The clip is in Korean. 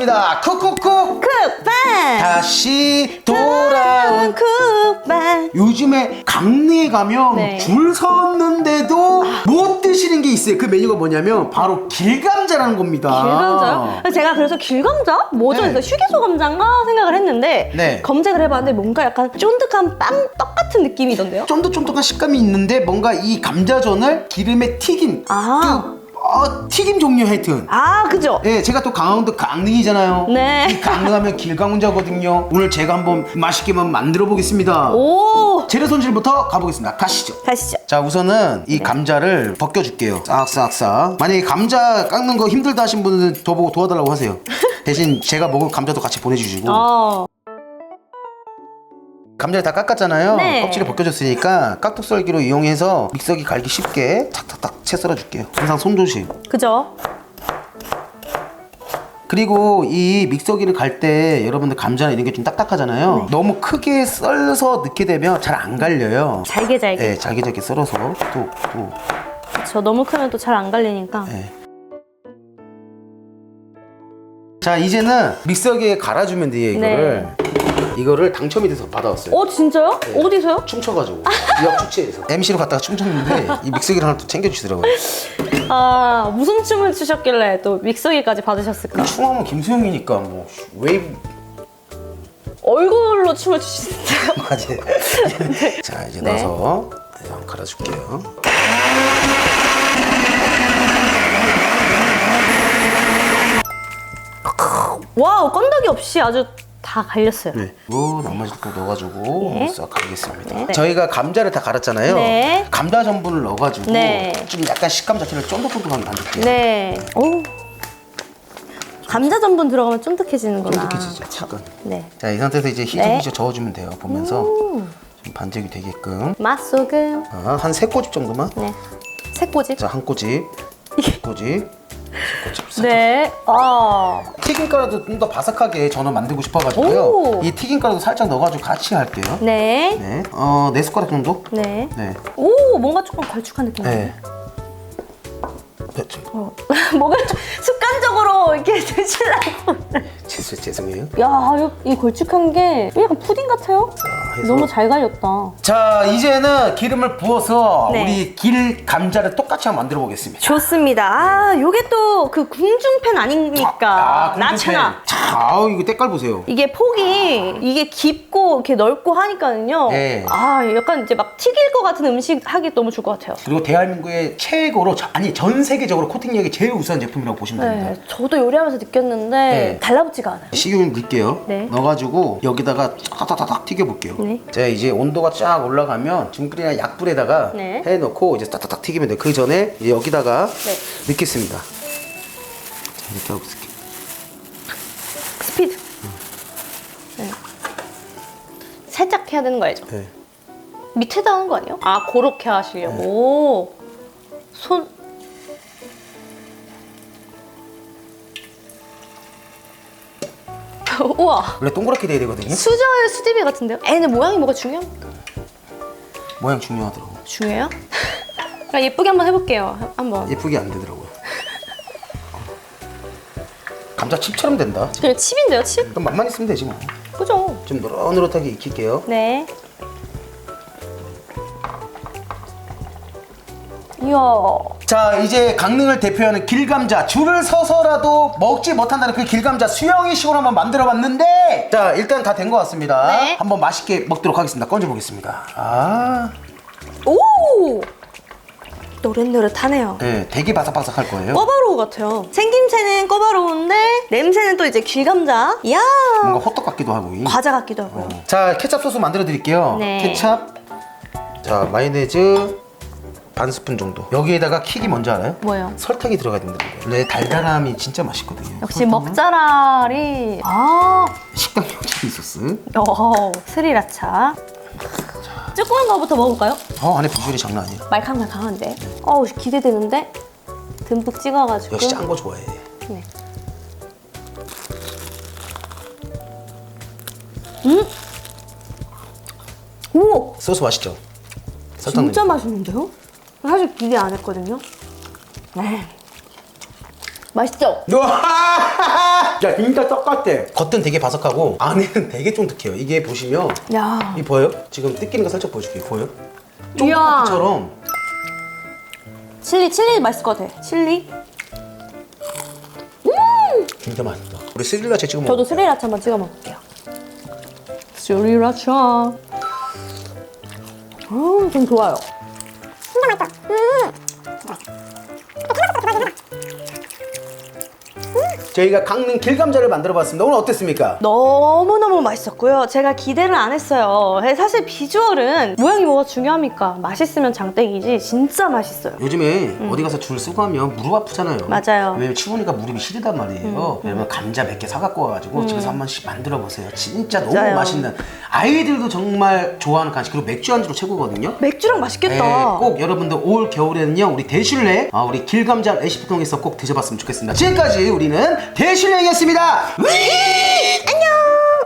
돌아왔습니다. 쿡쿡쿡 쿡반 다시 돌아온 쿡반 요즘에 강릉에 가면 네. 줄 섰는데도 못 드시는 게 있어요. 그 메뉴가 뭐냐면 바로 길감자라는 겁니다. 길감자요? 제가 그래서 길감자? 뭐죠? 네. 그래서 휴게소 감자인가 생각을 했는데 네. 검색을 해봤는데 뭔가 약간 쫀득한 빵떡 같은 느낌이던데요? 쫀득쫀득한 식감이 있는데 뭔가 이 감자전을 기름에 튀긴 아. 그, 어, 튀김 종류 하여튼 아 그죠? 예, 제가 또 강원도 강릉이잖아요. 네. 이 강릉하면 길감자거든요. 오늘 제가 한번 맛있게 한번 만들어 보겠습니다. 오 재료 손질부터 가보겠습니다. 가시죠. 가시죠 자 우선은 네. 이 감자를 벗겨줄게요 싹싹싹 만약에 감자 깎는 거 힘들다 하신 분은 저보고 도와달라고 하세요 대신 제가 먹을 감자도 같이 보내주시고 어. 감자를 다 깎았잖아요. 네. 껍질을 벗겨줬으니까 깍둑 썰기로 이용해서 믹서기 갈기 쉽게 탁탁탁 채 썰어줄게요. 항상 손 조심. 그죠? 그리고 이 믹서기를 갈 때 여러분들 감자나 이런 게 좀 딱딱하잖아요. 네. 너무 크게 썰어서 넣게 되면 잘 안 갈려요. 잘게 잘게. 네, 잘게 잘게 썰어서. 툭툭 저 너무 크면 또 잘 안 갈리니까. 네. 자 이제는 믹서기에 갈아주면 돼요 이거를 이거를 당첨이 돼서 받아왔어요 어 진짜요? 어디서요? 춤춰가지고 지역 축제에서 MC로 갔다가 춤췄는데 이 믹서기를 하나 또 챙겨주시더라고요 아 무슨 춤을 추셨길래 또 믹서기까지 받으셨을까? 춤하면 김수영이니까 뭐 웨이브 얼굴로 춤을 추시는데요? 맞지 자 이제 네. 넣어서 네, 한번 갈아줄게요 와우 건더기 없이 아주 다 갈렸어요 네. 그리고 나머지 또 넣어가지고 네. 싹 갈겠습니다 네. 저희가 감자를 다 갈았잖아요 네. 감자 전분을 넣어가지고 네. 좀 약간 식감 자체를 쫀득쫀득하게 만들게요 네. 오. 감자 전분 들어가면 쫀득해지는구나. 쫀득해지죠 약간 네. 자, 이 상태에서 이제 네. 희적희적 저어주면 돼요. 보면서 좀 반죽이 되게끔. 맛소금. 아, 한 세 꼬집 정도만. 네. 새꼬집. 자, 한 꼬집, 두 꼬집, 네. 아. 튀김가루도 좀 더 바삭하게 저는 만들고 싶어가지고요. 오. 이 튀김가루도 살짝 넣어가지고 같이 할게요. 네. 네. 어, 네 숟가락 정도? 네. 네. 오, 뭔가 조금 걸쭉한 느낌이 네. 네. 네, 좀, 어. 뭔가 좀 습관적으로 이렇게 드시려고. 죄송, 죄송해요. 야, 이, 이 걸쭉한 게 약간 푸딩 같아요? 자, 해서. 너무 잘 갈렸다. 자, 이제는 기름을 부어서 네. 우리 길 감자를 똑같이 한번 만들어 보겠습니다. 좋습니다. 아, 요게 또 그 궁중팬 아닙니까? 나체나. 자, 아우, 이거 때깔 보세요. 이게 폭이 이게 깊고 이렇게 넓고 하니까는요. 네. 아 약간 이제 막 튀길 것 같은 음식 하기 너무 좋을 것 같아요. 그리고 대한민국의 최고로 저- 아니 전 세계적으로 코팅력이 제일 우수한 제품이라고 보시면 됩니다. 네, 저도 요리하면서 느꼈는데 네. 달라붙지가 않아요. 식용 넣을게요. 네. 넣어가지고 여기다가 타타타닥 튀겨볼게요. 네. 자 이제 온도가 쫙 올라가면 중불이나 약불에다가 네. 해놓고 이제 타타닥 튀기면 돼요. 그 전에 이제 여기다가 네. 넣겠습니다. 자 이렇게 하고 있을게요. 스피드. 네. 살짝 해야 되는 거 알죠? 네. 밑에다 하는 거 아니에요? 아 그렇게 하시려고 손. 우와 원래 동그랗게 돼야 되거든요. 수저의 수제비 같은데요? 애는 모양이 뭐가 중요합니까? 모양 중요하더라고. 중요해요? 그럼 예쁘게 한번 해볼게요. 한번. 예쁘게 안 되더라고요. 감자 칩처럼 된다. 그냥 칩인데요, 칩? 그럼 맛만 있으면 되지 뭐. 그죠? 좀 노릇노릇하게 익힐게요. 네. 이야. 자 이제 강릉을 대표하는 길감자 줄을 서서라도 먹지 못한다는 그 길감자 수영이 식으로 한번 만들어봤는데 자 일단 다 된 것 같습니다 네. 한번 맛있게 먹도록 하겠습니다 건져 보겠습니다 아 오! 노릇노릇하네요. 네, 되게 바삭바삭할 거예요 꺼바로우 같아요. 생김새는 꺼바로우인데 냄새는 또 이제 길감자. 이야. 뭔가 호떡 같기도 하고 과자 같기도 하고요. 자 케찹 소스 만들어 드릴게요 네. 케찹 자 마요네즈 반 스푼 정도 여기에다가 킥이 뭔지 알아요? 뭐예요? 설탕이 들어가야 된다는 거예요 원래 달달함이 진짜 맛있거든요 역시 설탕은 먹자랄이 아, 식당 용치 소스 어, 스리라차. 조그만 거부터 먹을까요? 어 안에 비주얼이 장난 아니야 말캉말캉한데. 어우 기대되는데. 듬뿍 찍어가지고. 역시 짠 거 좋아해 네. 음. 오, 소스 맛있죠? 설탕 진짜 넣으니까. 맛있는데요? 사실 기대 안 했거든요. 네. 맛있죠? 우와! 야 진짜 똑같아. 겉은 되게 바삭하고 안에는 되게 쫀득해요. 이게 보시면 야. 이 보여요? 지금 뜯기는 거 살짝 보여줄게요. 보여? 이야. 쫀득이처럼 칠리 칠리 맛있을 것 같아. 칠리. 진짜 맛있다. 우리 찍어 먹어. 저도 스리라차 한번 찍어 먹을게요. 스리라차. 음, 좀 좋아요. うん。 저희가 강릉 길감자를 만들어 봤습니다. 오늘 어땠습니까? 너무너무 맛있었고요. 제가 기대를 안 했어요. 사실 비주얼은 모양이 뭐가 중요합니까? 맛있으면 장땡이지. 진짜 맛있어요. 요즘에 어디 가서 줄 쓰고 하면 무릎 아프잖아요. 음. 맞아요. 음. 왜냐면 추우니까 무릎이 시리단 말이에요. 왜냐면 감자 몇개 사갖고 와가지고 집에서 한 번씩 만들어 보세요. 진짜 너무 맞아요. 맛있는 아이들도 정말 좋아하는 간식 그리고 맥주 안주로 최고거든요. 맥주랑 맛있겠다. 네, 꼭 여러분들 올 겨울에는요 우리 대슐레 아, 우리 길감자 레시피 통해서 꼭 드셔봤으면 좋겠습니다. 지금까지 우리는 대신에 이겼습니다. 위!